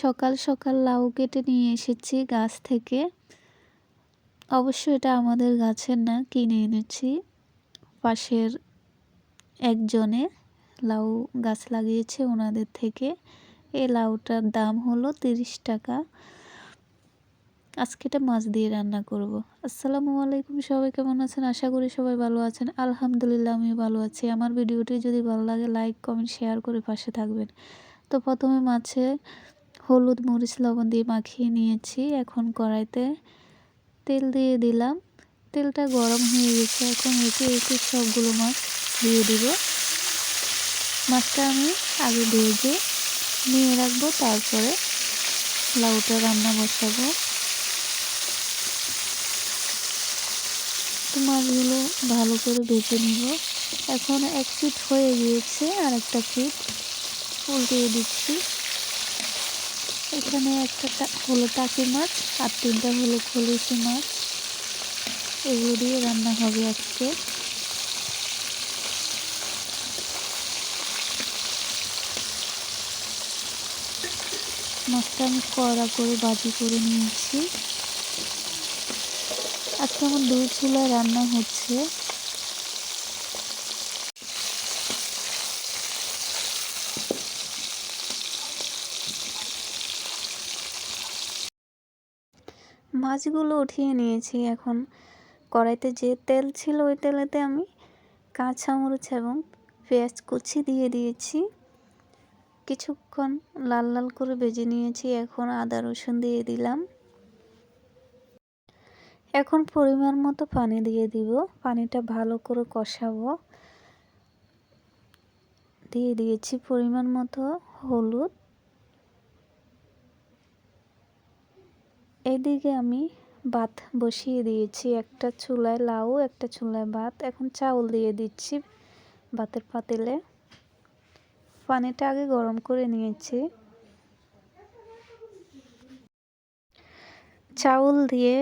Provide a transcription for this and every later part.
সকাল সকাল লাউ কেটে নিয়ে এসেছি গাছ থেকে। অবশ্য এটা আমাদের গাছের না, কিনে এনেছি। পাশের একজনে লাউ গাছ লাগিয়েছে ওনাদের থেকে। এই লাউটার দাম হলো তিরিশ টাকা। আজকে এটা মাছ দিয়ে রান্না করব। আসসালামু আলাইকুম, সবাই কেমন আছেন? আশা করি সবাই ভালো আছেন। আলহামদুলিল্লাহ আমি ভালো আছি। আমার ভিডিওটি যদি ভালো লাগে, লাইক, কমেন্ট, শেয়ার করে পাশে থাকবেন। তো প্রথমে মাছে হলুদ মরিচ লবণ দিয়ে মাখিয়ে নিয়েছি। এখন কড়াইতে তেল দিয়ে দিলাম। তেলটা গরম হয়ে গেছে। এখন একে একে সবগুলো মাছ দিয়ে দিব। মাছটা আমি আগে ভেজে নিয়ে রাখব, তারপরে লাউটা রান্না বসাবো। তো মাছগুলো ভালো করে ভেজে নিব। এখন এক ফিট হয়ে গিয়েছে আর একটা ফিট উল্টিয়ে দিচ্ছি। এখানে একটা হলো টাকি মাছ আর তিনটা হলো খলিশি মাছ। এগুলো দিয়ে রান্না হবে আজকে। মাছটা আমি কড়া করে বাজি করে নিয়েছি। আজকে আমার দুই চুলায় রান্না হচ্ছে। মাছগুলো উঠিয়ে নিয়েছি এখন। কড়াইতে যে তেল ছিল ওই তেলেতে আমি কাঁচামরিচ এবং পেঁয়াজ কুচি দিয়ে দিয়েছি। কিছুক্ষণ লাল লাল করে ভেজে নিয়েছি, এখন আদা রসুন দিয়ে দিলাম। এখন পরিমাণ মতো পানি দিয়ে দিব, পানিটা ভালো করে কষাবো। দিয়ে দিয়েছি পরিমাণ মতো হলুদ। এদিকে আমি ভাত বসিয়ে দিয়েছি। একটা চুলায় লাউ, একটা চুলায় ভাত। এখন চাউল দিয়ে দিচ্ছি ভাতের পাতিলে। পানিটা আগে গরম করে নিয়েছি। চাউল দিয়ে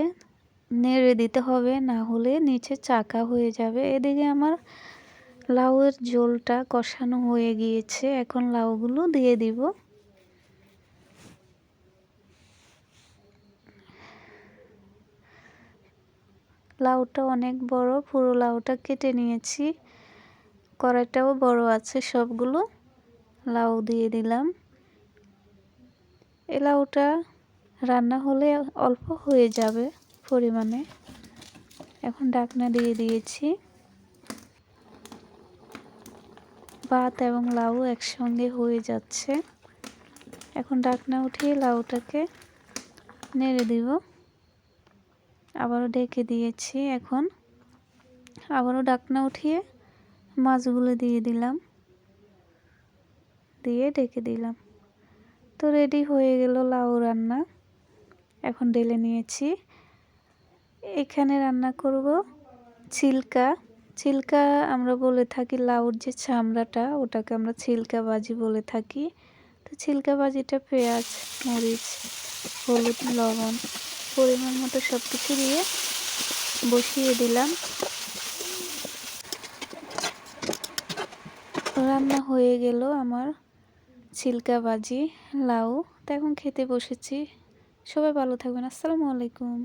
নেড়ে দিতে হবে, না হলে নিচে চাকা হয়ে যাবে। এদিকে আমার লাউয়ের ঝোলটা কষানো হয়ে গিয়েছে। এখন লাউগুলো দিয়ে দিব। লাউটা অনেক বড়, পুরো লাউটা কেটে নিয়েছি। কড়াইটাও বড় আছে, সবগুলো লাউ দিয়ে দিলাম। এ লাউটা রান্না হলে অল্প হয়ে যাবে পরিমাণে। এখন ডাকনা দিয়ে দিয়েছি। ভাত এবং লাউ একসঙ্গে হয়ে যাচ্ছে। এখন ডাকনা উঠিয়ে লাউটাকে নেড়ে দিব। আবারও ডেকে দিয়েছি এখন। আবারও ডাকনা উঠিয়ে মাছগুলো দিয়ে দিলাম। দিয়ে ডেকে দিলাম। তো রেডি হয়ে গেল লাউ রান্না। এখন ডেলে নিয়েছি। এখানে রান্না করব ছিলকা। ছিলকা আমরা বলে থাকি লাউর যে চামড়াটা, ওটাকে আমরা ছিলকা বাজি বলে থাকি। তো ছিলকা বাজিটা পেঁয়াজ, মরিচ, হলুদ, লবণ পরিমাণ মতো সব কিছু দিয়ে বসিয়ে দিলাম। রান্না হয়ে গেল আমার ছিলকা ভাজি, লাউ। তো এখন খেতে বসেছি। সবাই ভালো থাকবেন। আসসালামু আলাইকুম।